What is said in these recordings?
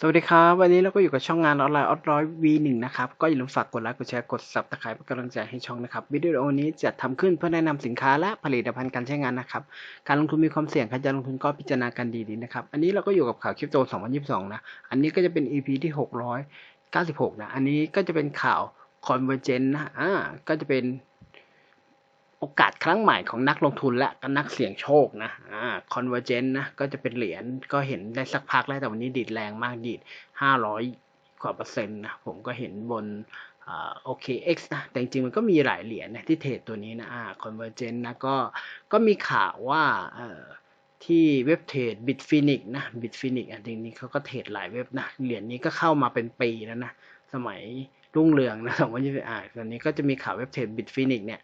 สวัสดีครับ วันนี้เราก็อยู่กับช่องงานออนไลน์ออดร้อยวีหนึ่งนะครับ ก็อย่าลืมฝากกดไลค์กดแชร์กดซับสไครป์เป็นกำลังใจให้ช่องนะครับวิดีโอนี้จะทำขึ้นเพื่อแนะนำสินค้าและผลิตภัณฑ์การใช้งานนะครับ การลงทุนมีความเสี่ยงใครจะลงทุนก็พิจารณากันดีๆนะครับ อันนี้เราก็อยู่กับข่าวคริปโต 2022 นะ อันนี้ก็จะเป็น EP ที่ 696 นะ อันนี้ก็จะเป็นข่าว Convergence นะอ่าก็จะเป็น โอกาสครั้งใหม่ของนักลงทุนและก็นักเสี่ยงโชคนะอ่าคอนเวอร์เจนนะก็จะเป็นเหรียญก็เห็นได้สักพักแล้วแต่วันนี้ดีดแรงมากดีด 500 กว่าเปอร์เซ็นต์นะผมก็เห็นบนอ่า OKX นะ แต่จริงๆมันก็มีหลายเหรียญนะที่เทรดตัวนี้นะอ่าคอนเวอร์เจนนะก็ก็มีข่าวว่าเอ่อที่เว็บเทรด Bitfinex นะ Bitfinex อะจริงๆเขาก็เทรดหลายเว็บนะ เหรียญนี้ก็เข้ามาเป็นปีแล้วนะ สมัยรุ่งเรืองนะ2021อ่าตอนนี้ก็จะมีข่าวเว็บเทรด Bitfinex เนี่ย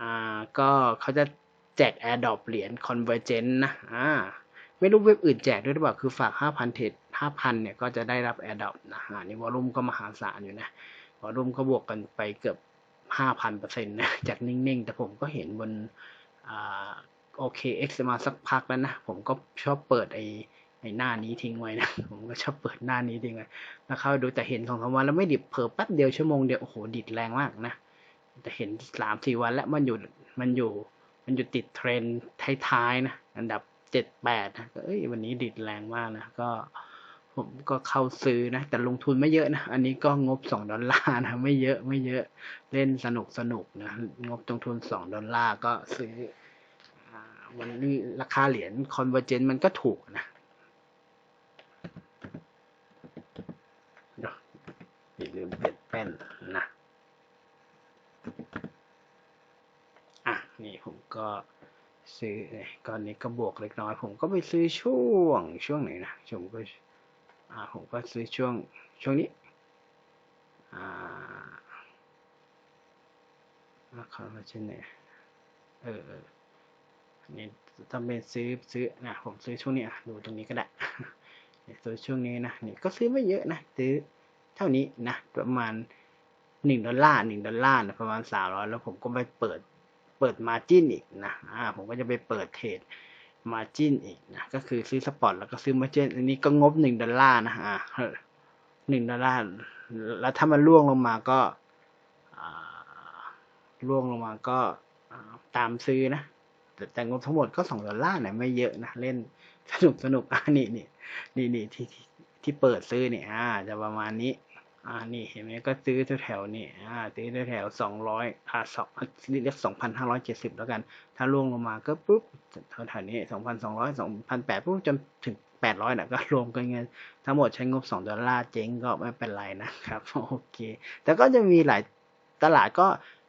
อ่าก็เขาจะแจก AirDrop เหรียญ Convergent นะอ่าไม่รู้เว็บอื่นแจกด้วยหรือเปล่า คือฝาก 5,000 เทรด5,000 เนี่ย ก็จะได้รับ AirDrop นะอ่านี่วอลุ่มก็มหาศาลอยู่นะวอลุ่มก็บวกกันไปเกือบ 5,000เปอร์เซ็นต์นะจากนิ่ง ๆ แต่ผมก็เห็นบนอ่า OKX มาสักพักแล้วนะ ผมก็ชอบเปิดไอ้ไอ้หน้านี้ทิ้งไว้นะ ผมก็ชอบเปิดหน้านี้ทิ้งไว้แล้วเข้าดูแต่เห็นสองสามวันแล้วไม่ดิบเผลอแป๊บเดียวชั่วโมงเดียว โอ้โห ดิดแรงมากนะ แต่เห็นสามสี่วันแล้วมันอยู่มันอยู่ มันอยู่ติดเทรนท้ายๆนะอันดับเจ็ดแปดนะก็เอ้ยวันนี้ดิดแรงมากนะก็ผมก็เข้าซื้อนะ แต่ลงทุนไม่เยอะนะ อันนี้ก็งบสองดอลลาร์นะ ไม่เยอะไม่เยอะเล่นสนุกสนุกนะ งบลงทุนสองดอลลาร์ก็ซื้อวันนี้ราคาเหรียญคอนเวอร์เจนมันก็ถูกนะอย่าลืมเปลี่ยนแป้นนะ อะ นี่ผมก็ซื้อเลยก้อนนี้ก็บวกเล็กน้อย ผมก็ไปซื้อช่วงช่วงไหนนะผมก็อ่าผมก็ซื้อช่วงช่วงนี้อ่าราคาเช่นไหนเออเนี่ต้องเป็นซื้อซื้อนะผมซื้อช่วงนี้อะดูตรงนี้ก็ได้เนี่ยซื้อช่วงนี้นะนี่ก็ซื้อไม่เยอะนะซื้อเท่านี้นะประมาณหนึ่งดอลลาร์หนึ่งดอลลาร์นะประมาณสามร้อยแล้วผมก็ไปเปิด ปิดมาจินอีกนะอ่าผมก็จะไปเปิดเทรดมาจินอีกนะก็คือซื้อสปอตแล้วก็ซื้อมาจินอันนี้ก็งบหนึ่งดอลลาร์นะอ่าหนึ่งดอลลาร์แล้วถ้ามันล่วงลงมาก็อ่าล่วงลงมาก็ตามซื้อนะแต่แต่งบทั้งหมดก็สองดอลลาร์เนี่ยไม่เยอะนะเล่นสนุกสนุกอ่านี่นี่นี่นี่ที่ที่ที่เปิดซื้อเนี่ยอ่าจะประมาณนี้ อ่านี่เห็นไหมก็ซื้อแถวๆนี่อ่าซื้อแถวๆสองร้อยอ่าสองเรียกสองพันห้าร้อยเจ็ดสิบแล้วกัน ถ้าล่วงลงมาก็ปุ๊บแถวๆนี้สองพันสองร้อยสองพันแปดปุ๊บจนถึงแปดร้อยน่ะก็รวมกันเงินทั้งหมดใช้งบสองดอลลาร์เจ๊งก็ไม่เป็นไรนะครับโอเค แต่ก็จะมีหลายตลาดก็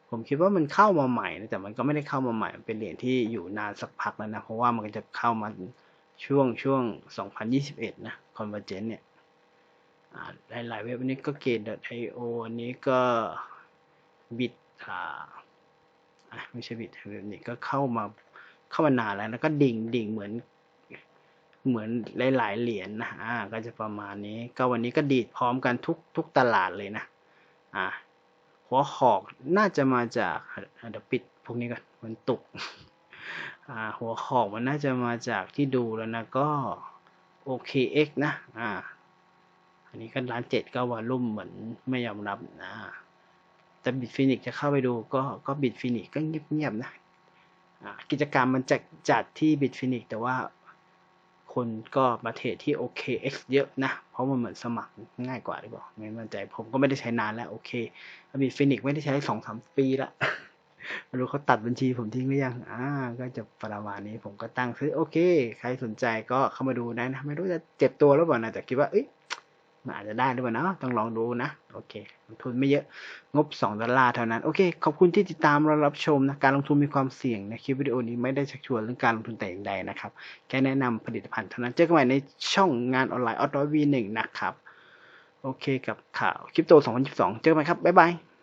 ผมคิดว่ามันเข้ามาใหม่นะแต่มันก็ไม่ได้เข้ามาใหม่มันเป็นเหรียญที่อยู่นานสักพักแล้วนะเพราะว่ามันก็จะเข้ามาช่วงช่วงสองพันยี่สิบเอ็ดนะคอนเวอร์เจนเนี่ย อ่ายหลายเว็บอันนี้ก็เกต .io อันนี้ก็บิตอ่าไม่ใช่บิตเว็บนี้ก็เข้ามาเข้ามานานแล้วแล้วก็ดิ่งดิ่งเหมือนเหมือนหลาย ๆ เหรียญนะอ่าก็จะประมาณนี้ ก็วันนี้ก็ดีดพร้อมกันทุกทุกตลาดเลยนะอ่าหัวหอกน่าจะมาจากเดี๋ยวปิดพวกนี้ก่อนมันตุกอ่าหัวหอกมันน่าจะมาจากที่ดูแล้วนะก็ OKX นะอ่า อันนี้ก็ร้านเจ็ดก็วอลลุ่มเหมือนไม่ยอมรับนะแต่บิตฟินิกจะเข้าไปดูก็ก็บิตฟินิกก็เงียบๆนะกิจกรรมมันจะจัดที่บิตฟินิกแต่ว่าคนก็มาเทรดที่ OKX เยอะนะ เพราะมันเหมือนสมัครง่ายกว่าหรือเปล่าไม่มั่นใจผมก็ไม่ได้ใช้นานแล้ว โอเคบิตฟินิกไม่ได้ใช้สองสามปีละไม่รู้เขาตัดบัญชีผมทิ้งหรือยัง อ่า ก็จะประมาณนี้ผมก็ตั้งซื้อโอเค ใครสนใจก็เข้ามาดูได้นะ ไม่รู้จะเจ็บตัวหรือเปล่านะแต่คิดว่า เอ้ย อาจจะได้หรือเปล่านะต้องลองดูนะ โอเคทุนไม่เยอะงบ 2 ดอลลาร์เท่านั้น โอเค ขอบคุณที่ติดตามเรารับชมนะการลงทุนมีความเสี่ยงนะคลิปวิดีโอนี้ไม่ได้ชักชวนเรื่องการลงทุนแต่อย่างใดนะครับ แค่แนะนำผลิตภัณฑ์เท่านั้น เจอกันใหม่ในช่องงานออนไลน์ออดรอยวีหนึ่งนะครับ โอเคกับข่าวคริปโต 2022 เจอกันใหม่ครับบ๊ายบาย